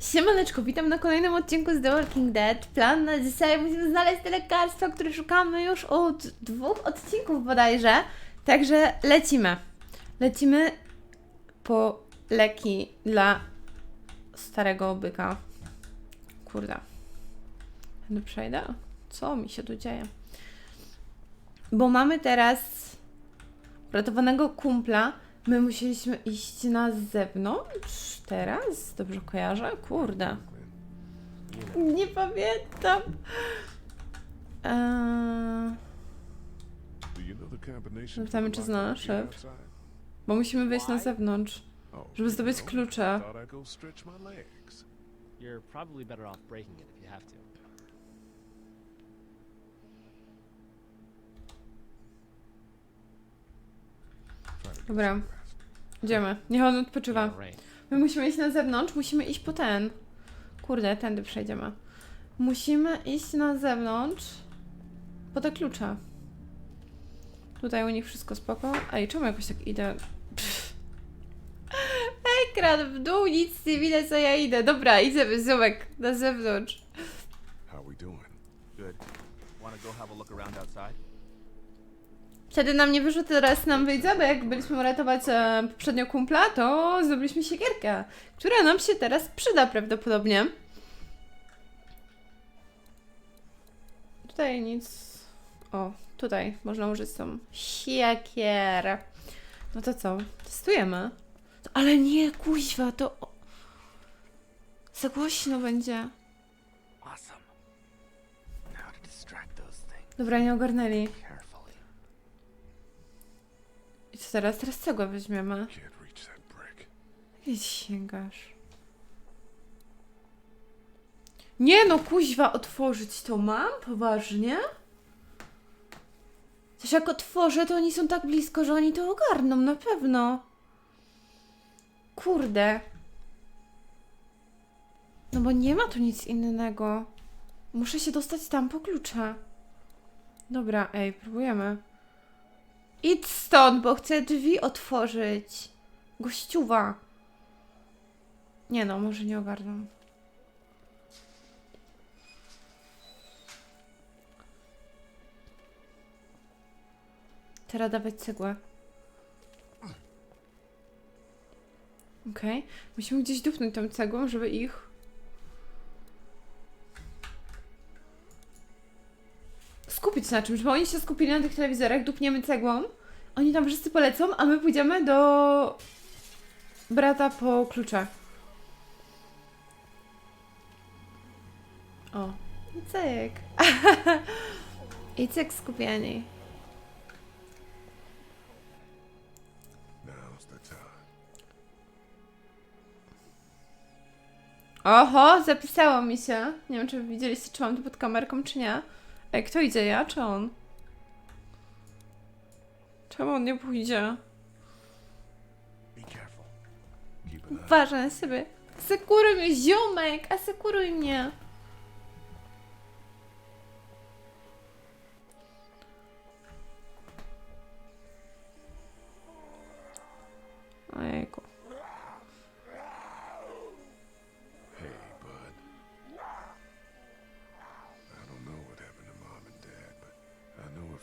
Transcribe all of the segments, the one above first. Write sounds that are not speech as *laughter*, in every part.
Siemaneczko, witam na kolejnym odcinku z The Walking Dead. Plan na dzisiaj musimy znaleźć te lekarstwa, które szukamy już od dwóch odcinków bodajże. Także lecimy. Lecimy po leki dla starego byka. Kurde. Będę przejdę? Co mi się tu dzieje? Bo mamy teraz uratowanego kumpla. My musieliśmy iść na zewnątrz teraz? Dobrze kojarzę? Kurde. Nie pamiętam. Eee, Zapytamy, czy zna szef. bo musimy wyjść na zewnątrz. Żeby zdobyć klucze. You're probably better off breaking it if you have to. Dobra. Idziemy. Niech on odpoczywa. My musimy iść na zewnątrz, musimy iść po ten. Kurde, tędy przejdziemy. Musimy iść na zewnątrz po te klucze. Tutaj u nich wszystko spoko. Ej, czemu jakoś tak idę? Pff. Ekran w dół, nic nie widać, co ja idę. Dobra, idziemy, ziomek, na zewnątrz. How we doing? Good. Want to go have a look around outside? Wtedy nam nie wyszło, teraz nam wyjdzie, bo jak byliśmy uratować e, poprzednio kumpla, to zdobyliśmy siekierkę, która nam się teraz przyda prawdopodobnie. Tutaj nic... O, tutaj można użyć tą siekierę. No to co? Testujemy. Ale nie, kuźwa, to... Za głośno będzie. Dobra, nie ogarnęli. Co teraz? Teraz weźmiemy. Reach that brick. Gdzie sięgasz? Nie no, kuźwa, otworzyć to mam? Poważnie? Też jak otworzę, to oni są tak blisko, że oni to ogarną, na pewno. Kurde. No bo nie ma tu nic innego. Muszę się dostać tam po klucze. Dobra, ej, próbujemy. Idź stąd, bo chcę drzwi otworzyć. Gościuwa. Nie no, może nie ogarną. Teraz dawać cegłę. Okej. Musimy gdzieś dupnąć tą cegłą, żeby ich... Skupić na czymś, bo oni się skupili na tych telewizorach, dupniemy cegłą. Oni tam wszyscy polecą, a my pójdziemy do brata po klucze. O, cyk. *laughs* I cyk skupieni. The time. Oho, zapisało mi się. Nie wiem, czy widzieliście, czy mam to pod kamerką, czy nie. Ej, kto idzie, ja czy on? Czemu on nie pójdzie? Uważaj na siebie. Asekuruj mnie, ziomek! Asekuruj mnie!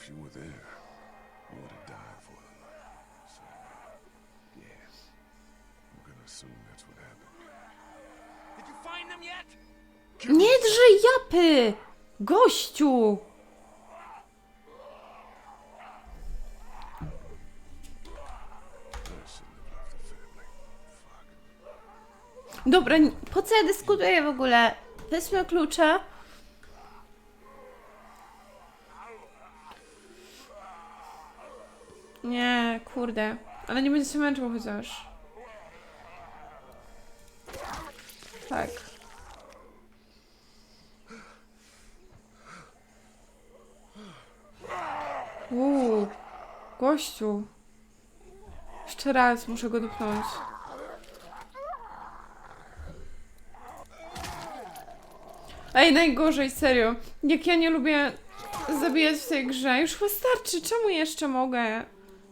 If you were there, you would have died for them. So, yeah. I'm gonna assume that's what happened. Did you find them yet? Nie drzyj japy! Gościu! Dobra, po co ja dyskutuję w ogóle? Weźmy klucze. Nie, kurde. Ale nie będzie się męczył chociaż. Tak. Uuu, gościu. Jeszcze raz muszę go dupnąć. Ej, najgorzej, serio. Jak ja nie lubię zabijać w tej grze. Już wystarczy, czemu jeszcze mogę?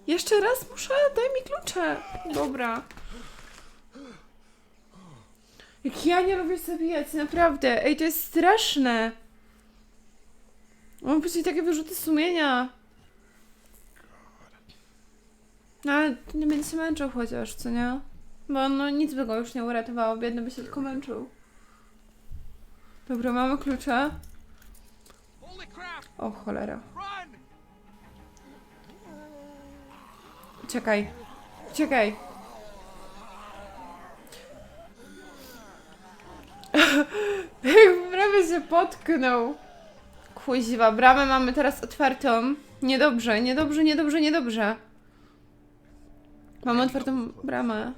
Jeszcze raz muszę? Daj mi klucze. Dobra. Jak ja nie lubię zabijać, naprawdę. Ej, to jest straszne. Mam później takie wyrzuty sumienia. No, ale nie będzie się męczył chociaż, co nie? Bo no nic by go już nie uratowało, biedny by się tylko męczył. Dobra, mamy klucze. O cholera. Czekaj. Czekaj. *laughs* Prawie się potknął. Kuźwa, bramę mamy teraz otwartą. Niedobrze, niedobrze, niedobrze, niedobrze. Mamy otwartą bramę.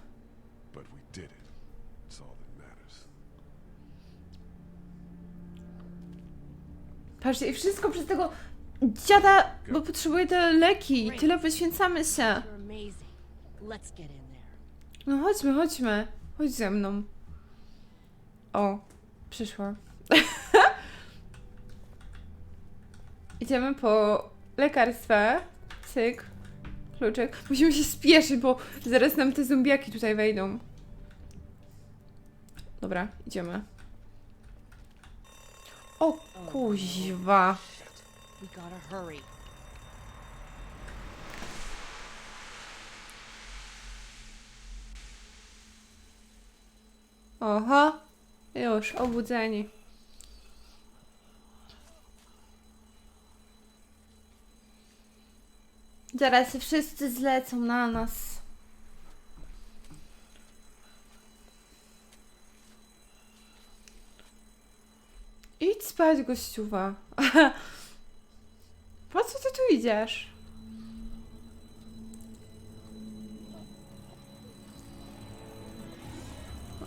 Patrzcie, i wszystko przez tego dziada, bo potrzebuje te leki. Tyle poświęcamy się. Let's get in there. No chodźmy, chodźmy. Chodź ze mną. O, przyszła. *laughs* Idziemy po lekarstwa. Cyk. Kluczyk. Musimy się spieszyć, bo zaraz nam te zombiaki tutaj wejdą. Dobra, idziemy. O kuźwa. We gotta hurry. Oho. Już, obudzeni. Zaraz wszyscy zlecą na nas. Idź spać, gościuwa. *laughs* Po co ty tu idziesz?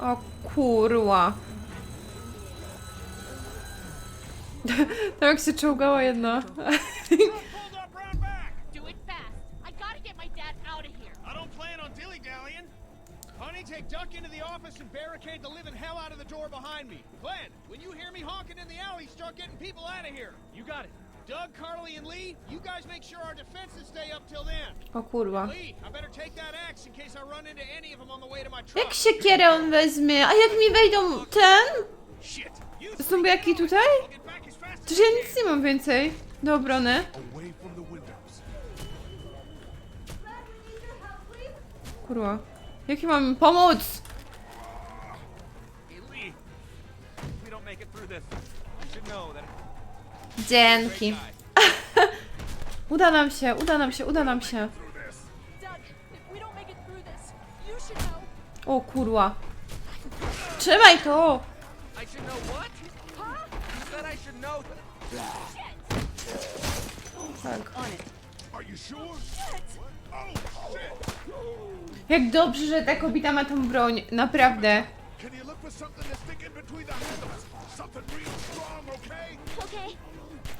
O kurwa. To jak się czołgała jedna. Hold up, round back! Do it fast. I gotta get my dad out of here. I don't plan on dilly-dallying. Honey, take Duck into the office and barricade the living hell out of the door behind me. Glenn, when you hear me honking in the alley, start getting people out of here. You got it. Doug, Carly, and Lee, you guys make sure our defenses stay up till then. O kurwa. Lee, I better take that axe in case I run into any of them on the way to my truck. Jak siekierę on weźmie? A jak mi wejdą ten? Shit! Zombiaki tutaj? Przecież ja nic nie mam więcej do obrony. Kurwa. Jak ja mam pomóc? Hey, Lee, if we don't make it through this, you should know that Dzięki. *laughs* Uda nam się, uda nam się, uda nam się. O kurwa. Trzymaj to! Tak. Jak dobrze, że ta kobieta ma tą broń. Naprawdę. Can you look for something to stick in between the handles? Something real strong, okay? Okay.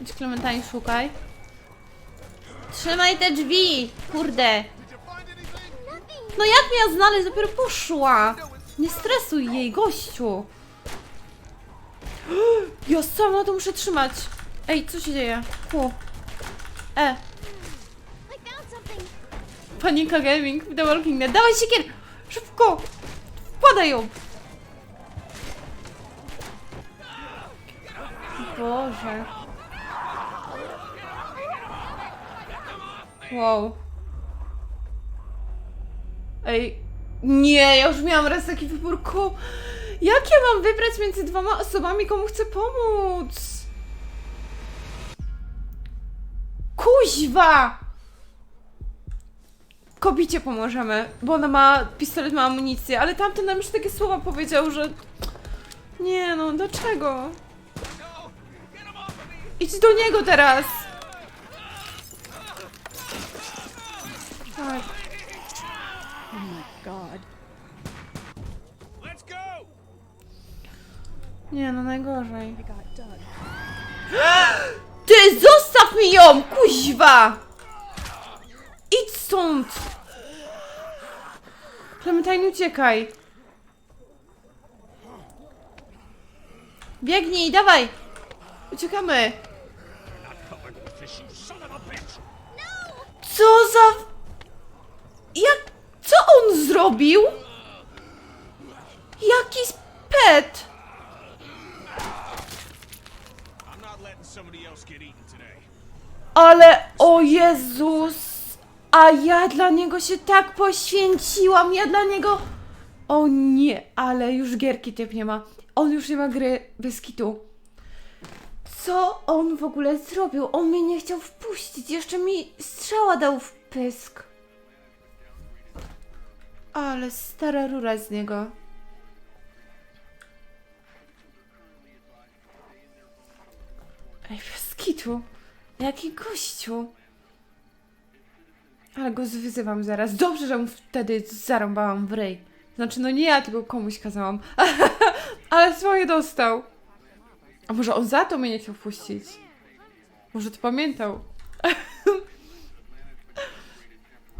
Idź Clementine, szukaj. Trzymaj te drzwi! Kurde. No jak miała znaleźć? Dopiero poszła. Nie stresuj jej, gościu. *gasps* Ja sama to muszę trzymać. Ej, co się dzieje? Ku. E. Panika Gaming The Walking Dead. Dawaj siekier! Szybko! Wkładaj ją! Boże. Wow. Ej. Nie, ja już miałam raz taki wybór. Ko... Jak ja mam wybrać między dwoma osobami, komu chcę pomóc? Kuźwa! Kobicie pomożemy, bo ona ma pistolet, ma amunicję, ale tamten nam już takie słowa powiedział, że... Nie no, dlaczego? Idź do niego teraz! Tak. God. Let's go! Nie no, najgorzej. Ty, zostaw mi ją, kuźwa! Idź stąd! Clementine, uciekaj! Biegnij, dawaj! Uciekamy! Co za... On zrobił? Jaki today. Ale o Jezus! A ja dla niego się tak poświęciłam, ja dla niego... O nie, ale już gierki typ nie ma. On już nie ma gry bez kitu. Co on w ogóle zrobił? On mnie nie chciał wpuścić, jeszcze mi strzała dał w pysk. Ale stara rura z niego. Ej, bez kitu. Jaki gościu. Ale go wyzywam zaraz. Dobrze, że mu wtedy zarąbałam w ryj. Znaczy, no nie ja, tylko komuś kazałam. *laughs* Ale swoje dostał. A może on za to mnie nie chciał wpuścić? Może to pamiętał. *laughs*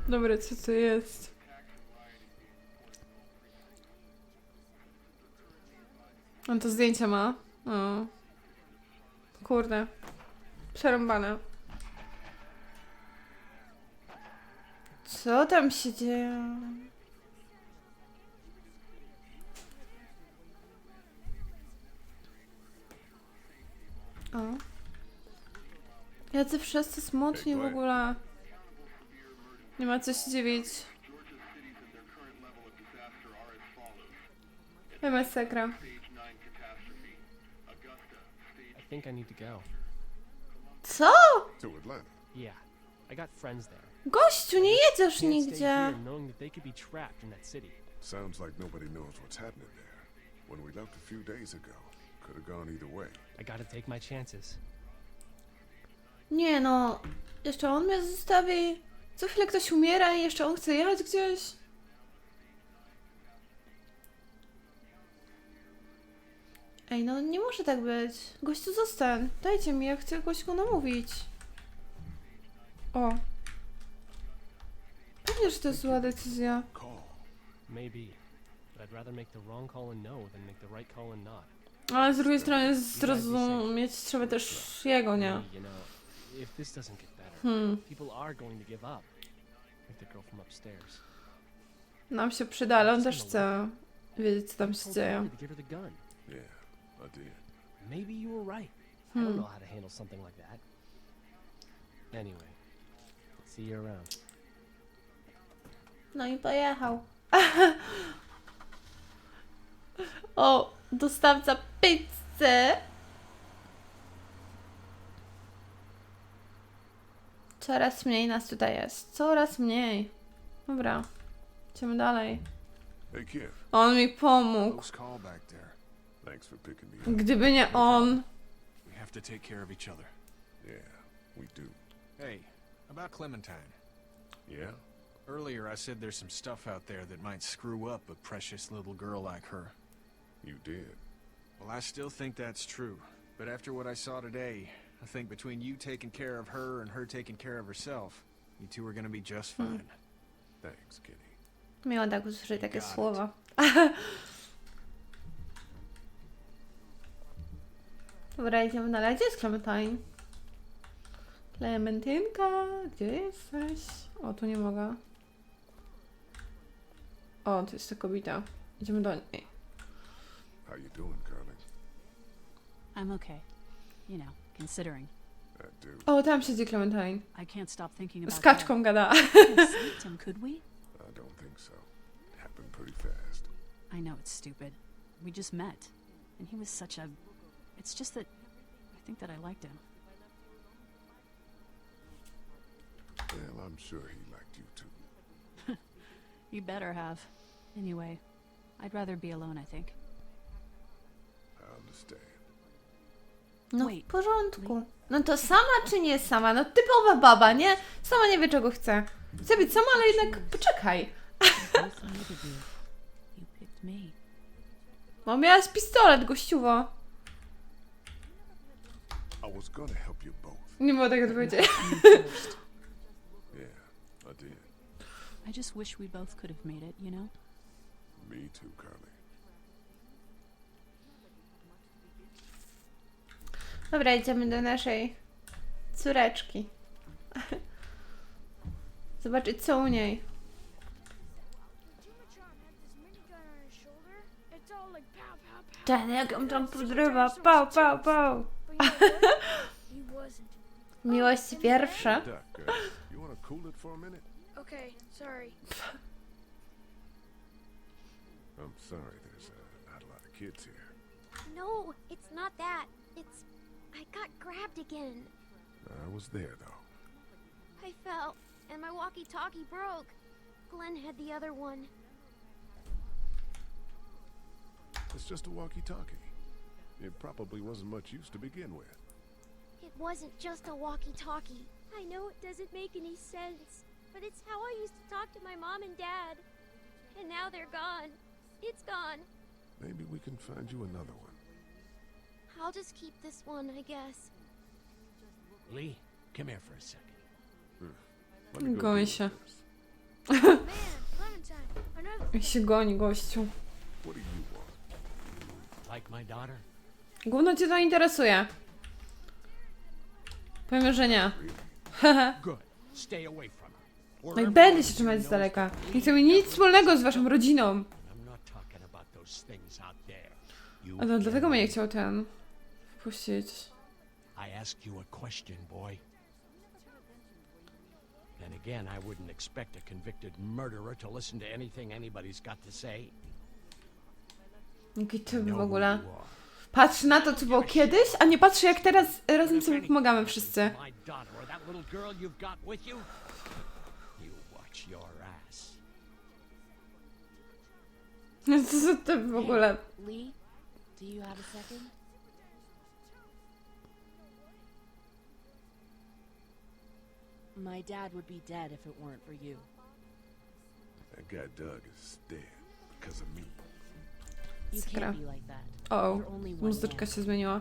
Dobra, co to jest? On to zdjęcie ma. O. Kurde. Przerąbane. Co tam się dzieje? O. Jacy wszyscy smutni w ogóle. Nie ma co się dziwić. Masakra. I think I need to go. Co? To Atlanta. Yeah, I got friends there. Gościu, nie jedziesz Can't stay nigdzie. here knowing that they could be trapped in that city. Sounds like nobody knows what's happening there. When we left a few days ago, could have gone either way. I gotta take my chances. Nie no, jeszcze on mnie zostawi. Co chwilę ktoś umiera i jeszcze on chce jechać gdzieś. Ej, no nie może tak być. Gościu, zostań. Dajcie mi, ja chcę jakoś go namówić. O. Pewnie, że to jest zła decyzja. Call. Maybe. But I'd rather make the wrong call and no than make the right call and not. Ale z drugiej strony zrozumieć trzeba też jego, nie? You know, if this doesn't get better, Hmm. people are going to give up. Like the girl from upstairs. Nam się przyda, ale on też chce wiedzieć, co tam się dzieje. Yeah, I did. Maybe you were right. I Hmm. don't know how to handle something like that. Anyway, see you around. No i pojechał. *laughs* o, dostawca pizzy. Coraz mniej nas tutaj jest. Coraz mniej. Dobra. Idziemy dalej. On mi pomógł. Thanks for picking me up. Gdyby nie on. We have to take care of each other. Yeah, we do. Hey, about Clementine. Yeah? Earlier I said there's some stuff out there that might screw up a precious little girl like her. You did. Well, I still think that's true. But after what I saw today, I think between you taking care of her and her taking care of herself, you two are gonna be just hmm. fine. Thanks, Kitty. Miło tak usłyszeć takie Got słowa. *laughs* Dobra, idziemy dalej. Gdzie jest Clementine? Klementynka, gdzie jesteś? O, tu nie mogę. O, to jest ta kobieta. Idziemy do niej. How you doing, Carly? I'm okay. You know, considering. That dude. O, tam siedzi Clementine. I can't stop thinking about Z kaczką gada. *laughs* could we? I don't think so. It happened pretty fast. I know it's stupid. We just met. And he was such a... It's just that... I think that I liked him. Well, I'm sure he liked you too. *laughs* You better have. Anyway, I'd rather be alone, I think. I understand. No w porządku. No to sama czy nie sama? No typowa baba, nie? Sama nie wie czego chce. Chce być sama, ale jednak poczekaj. Bo miałaś pistolet, gościuwo. I was gonna help you both. Nie było tak *laughs* first. Yeah, I did. I just wish we both could have made it, you know? Me too, Carly. Dobra, idziemy do naszej córeczki. *laughs* Zobaczyć co u niej. Ten jak on tam podrywa, pał, pał, pał. *laughs* But you know what? he wasn't. Miłości pierwsze. Duck, uh, you want to cool it for a minute? Okay, sorry. I'm sorry, there's uh, not a lot of kids here. No, it's not that. It's. I got grabbed again. I was there, though. I fell, and my walkie talkie broke. Glenn had the other one. It's just a walkie-talkie. It probably wasn't much use to begin with. It wasn't just a walkie talkie. I know it doesn't make any sense, but it's how I used to talk to my mom and dad. And now they're gone. It's gone. Maybe we can find you another one. I'll just keep this one, I guess. Lee, come here for a second. Let me go Goń deal się. with this. Man, Clementine, another. Jak się goni, gościu. What do you want? Like my daughter? Gówno cię to interesuje. Powiem, że nie. *laughs* No i będę się trzymać z daleka. Nie chcę mieć nic wspólnego z waszą rodziną. A no, dlatego mnie nie chciał ten wpuścić. I asked you a question, boy. And again, I wouldn't expect a convicted murderer to listen to anything anybody's got to say. Jaki w ogóle. Patrzy na to, co było kiedyś, a nie patrzy jak teraz razem sobie pomagamy wszyscy. Ass. Co za ty w ogóle. My dad would be dead if it weren't for you. That guy Doug is dead Sakra. can't be like that. O, You're only muzyczka się zmieniła.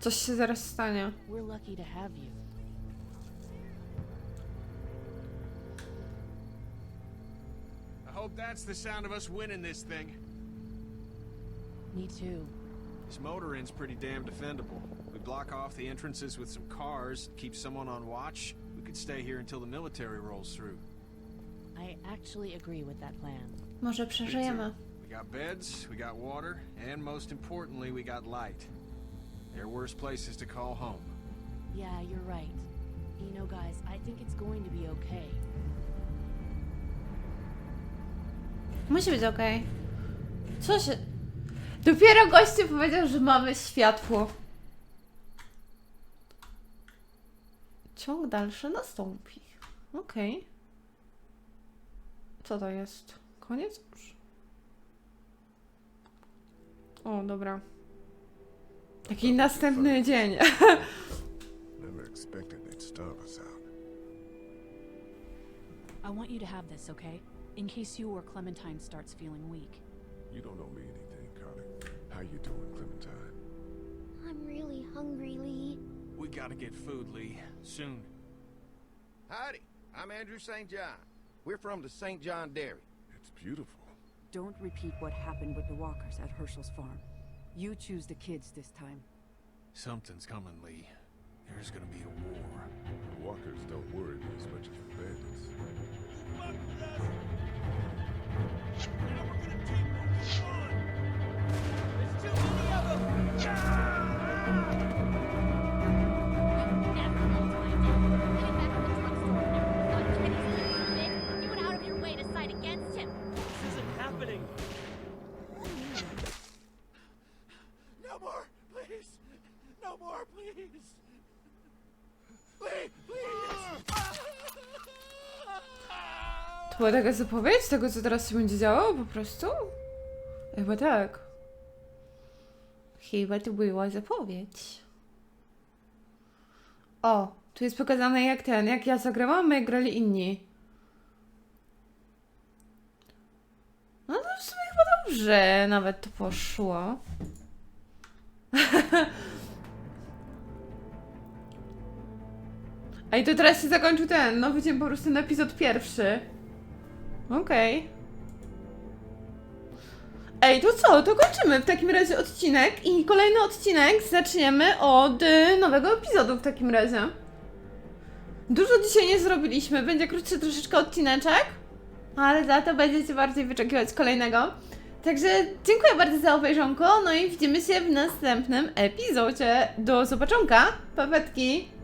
Coś się zaraz stanie. We're lucky to have you. I hope that's the sound of us winning this thing. Me too. This motor inn's pretty damn defendable. We block off the entrances with some cars, keep someone on watch. We could stay here until the military rolls through. I actually agree with that plan. Może przeżyjemy. We got beds, we got water, and most importantly, we got light. There are worse places to call home. Yeah, you're right. You know, guys, I think it's going to be okay. Musi być okej. Co się... Dopiero gościu powiedział, że mamy światło. Ciąg dalszy nastąpi. Okej. Co to jest? Koniec już? O, dobra. Taki następny dzień. *laughs* Never expected they'd starve us out. I want you to have this, okay? In case you or Clementine starts feeling weak. You don't know me anything, Carly. How you doing, Clementine? I'm really hungry, Lee. We gotta get food, Lee. Soon. Howdy, I'm Andrew St. John. We're from the St. John Dairy. It's beautiful. Don't repeat what happened with the walkers at Herschel's farm. You choose the kids this time. Something's coming, Lee. There's gonna be a war. The walkers don't worry me as much as the bandits. Never była taka zapowiedź tego, co teraz się będzie działo? Po prostu? Chyba tak. Chyba to była zapowiedź. O, tu jest pokazane jak ten, jak ja zagrałam, jak grali inni. No to w sumie chyba dobrze nawet to poszło. *laughs* A i to teraz się zakończył ten, no widzimy po prostu ten epizod pierwszy. Okej. Ej, to co? To kończymy w takim razie odcinek i kolejny odcinek zaczniemy od y, nowego epizodu w takim razie. Dużo dzisiaj nie zrobiliśmy, będzie krótszy troszeczkę odcineczek, ale za to będziecie bardziej wyczekiwać kolejnego. Także dziękuję bardzo za obejrzonko, no i widzimy się w następnym epizodzie. Do zobaczonka, papetki!